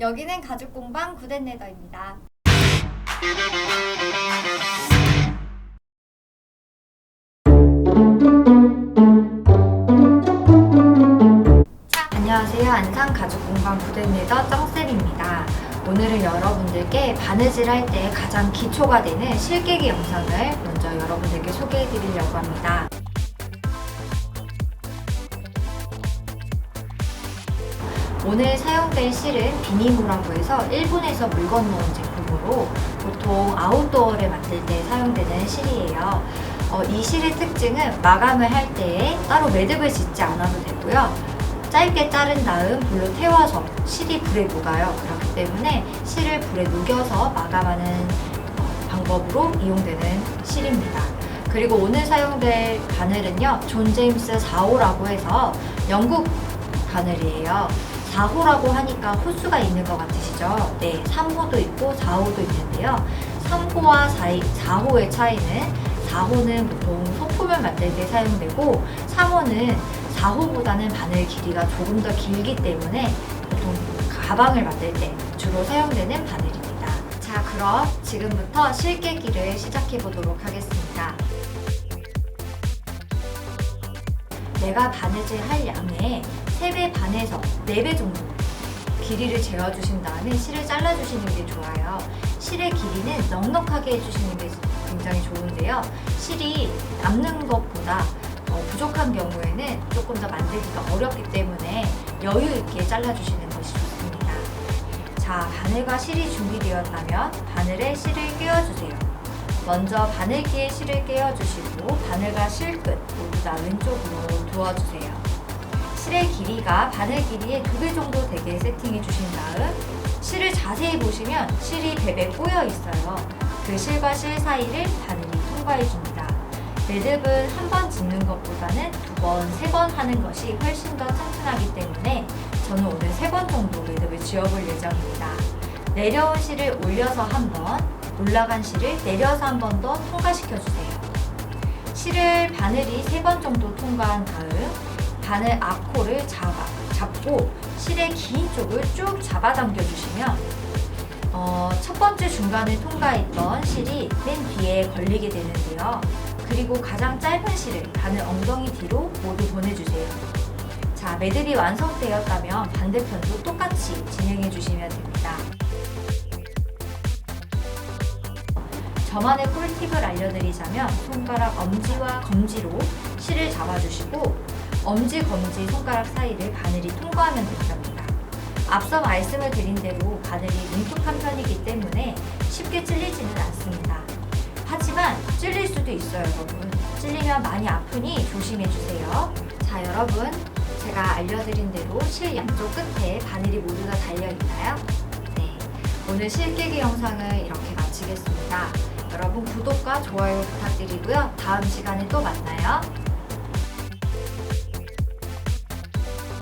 여기는 가죽공방 구덴레더입니다. 안녕하세요. 안산 가죽공방 구덴레더 쩡쌤입니다. 오늘은 여러분들께 바느질 할 때 가장 기초가 되는 실깨기 영상을 먼저 여러분들께 소개해 드리려고 합니다. 오늘 사용될 실은 비니모라고 해서 일본에서 물 건너온 제품으로 보통 아웃도어를 만들 때 사용되는 실이에요. 어, 이 실의 특징은 마감을 할 때에 따로 매듭을 짓지 않아도 되고요. 짧게 자른 다음 불로 태워서 실이 불에 녹아요. 그렇기 때문에 실을 불에 녹여서 마감하는 어, 방법으로 이용되는 실입니다. 그리고 오늘 사용될 바늘은요, 존 제임스 4호라고 해서 영국 바늘이에요. 4호라고 하니까 호수가 있는 것 같으시죠? 네, 3호도 있고 4호도 있는데요. 3호와 4, 호의 차이는 4호는 보통 소품을 만들 때 사용되고 3호는 4호보다는 바늘 길이가 조금 더 길기 때문에 보통 가방을 만들 때 주로 사용되는 바늘입니다. 자, 그럼 지금부터 실깨기를 시작해 보도록 하겠습니다. 내가 바느질 할 양의 3배 반에서 4배 정도 길이를 재어주신 다음에 실을 잘라주시는 게 좋아요. 실의 길이는 넉넉하게 해주시는 게 굉장히 좋은데요. 실이 남는 것보다 어, 부족한 경우에는 조금 더 만들기가 어렵기 때문에 여유 있게 잘라주시는 것이 좋습니다. 자, 바늘과 실이 준비되었다면 바늘에 실을 끼워주세요. 먼저 바늘기에 실을 끼워주시고 바늘과 실 끝 모두 다 왼쪽으로 두어주세요. 실의 길이가 바늘 길이의 두 배 정도 되게 세팅해 주신 다음 실을 자세히 보시면 실이 베베 꼬여 있어요. 그 실과 실 사이를 바늘이 통과해 줍니다. 매듭은 한 번 짓는 것보다는 두 번, 세 번 하는 것이 훨씬 더 튼튼하기 때문에 저는 오늘 세 번 정도 매듭을 지어볼 예정입니다. 내려온 실을 올려서 한 번, 올라간 실을 내려서 한 번 더 통과시켜 주세요. 실을 바늘이 세번 정도 통과한 다음 바늘 앞코를 잡아, 잡고 실의 긴 쪽을 쭉 잡아당겨 주시면 어, 첫 번째 중간을 통과했던 실이 맨 뒤에 걸리게 되는데요. 그리고 가장 짧은 실을 바늘 엉덩이 뒤로 모두 보내주세요. 자, 매듭이 완성되었다면 반대편도 똑같이 진행해 주시면 됩니다. 저만의 꿀팁을 알려드리자면 손가락 엄지와 검지로 실을 잡아주시고 엄지, 검지, 손가락 사이를 바늘이 통과하면 된답니다. 앞서 말씀을 드린 대로 바늘이 뭉툭한 편이기 때문에 쉽게 찔리지는 않습니다. 하지만 찔릴 수도 있어요, 여러분. 찔리면 많이 아프니 조심해 주세요. 자, 여러분. 제가 알려드린 대로 실 양쪽 끝에 바늘이 모두 다 달려 있나요? 네. 오늘 실깨기 영상을 이렇게 마치겠습니다. 여러분 구독과 좋아요 부탁드리고요. 다음 시간에 또 만나요.